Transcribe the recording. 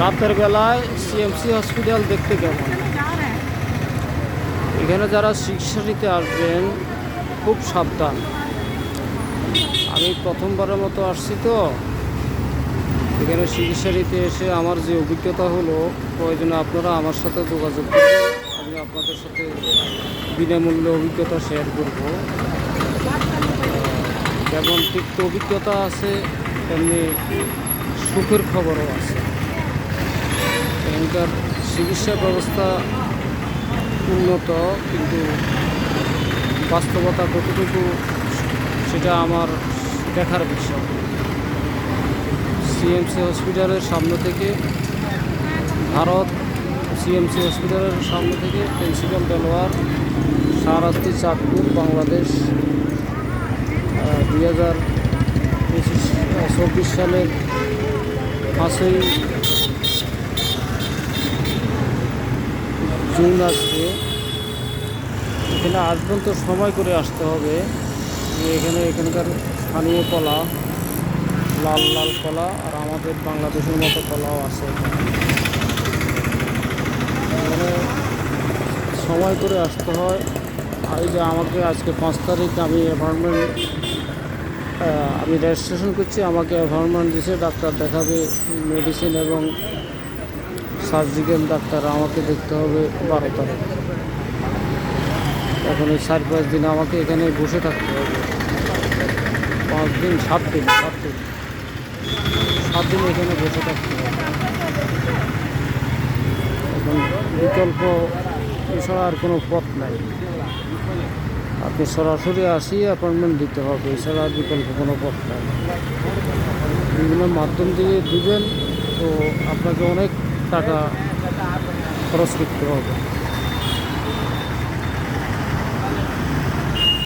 রাতের বেলায় CMC hospital দেখতে কেমন? এখানে যারা চিকিৎসা নিতে আসবেন, খুব সাবধান। আমি প্রথমবারের মতো আসছি তো। এখানে চিকিৎসা নিতে এসে আমার যে অভিজ্ঞতা হলো, প্রয়োজনে আপনারা আমার সাথে যোগাযোগ করবেন। আপনাদের সাথে বিনামূল্যে অভিজ্ঞতা শেয়ার করব। যেমন তিক্ত অভিজ্ঞতা আছে, তেমনি সুখের খবরও আছে। এখানকার চিকিৎসা ব্যবস্থা উন্নত, কিন্তু বাস্তবতা কতটুকু, সেটা আমার দেখার বিষয়। সিএমসি হসপিটালের সামনে থেকে ভারত সিএমসি হসপিটালের সামনে থেকে প্রিন্সিপাল দেলোয়ার সারাস্তি চাঁদপুর, বাংলাদেশ দুই হাজার পঁচিশ চব্বিশ সালের পাঁচই জুন আসবে এখানে আসবেন তো সময় করে আসতে হবে। এখানে এখানকার স্থানীয় কলা, লাল লাল কলা আর আমাদের বাংলাদেশের মতো কলাও আছে সময় করে আসতে হয়। আর যে আমাকে আজকে পাঁচ তারিখ আমি অ্যাপয়েন্টমেন্ট আমি রেজিস্ট্রেশন করছি। আমাকে অ্যাপয়েন্টমেন্ট দিয়েছে ডাক্তার দেখাবে মেডিসিন এবং সার্জিক্যাল ডাক্তার আমাকে দেখতে হবে বারো তারিখ। এখন এই চার পাঁচ দিন আমাকে এখানে বসে থাকতে হবে। পাঁচ দিন, সাত দিন সাত দিন সাত দিন এখানে বসে থাকতে হবে। বিকল্প এছাড়া আর কোনো পথ নাই। আপনি সরাসরি আসি অ্যাপয়েন্টমেন্ট দিতে হবে, এছাড়া আর বিকল্প কোনো পথ নাই। বিভিন্ন মাধ্যম দিয়ে দিবেন, তো আপনাকে অনেক টাকা খরচ করতে হবে।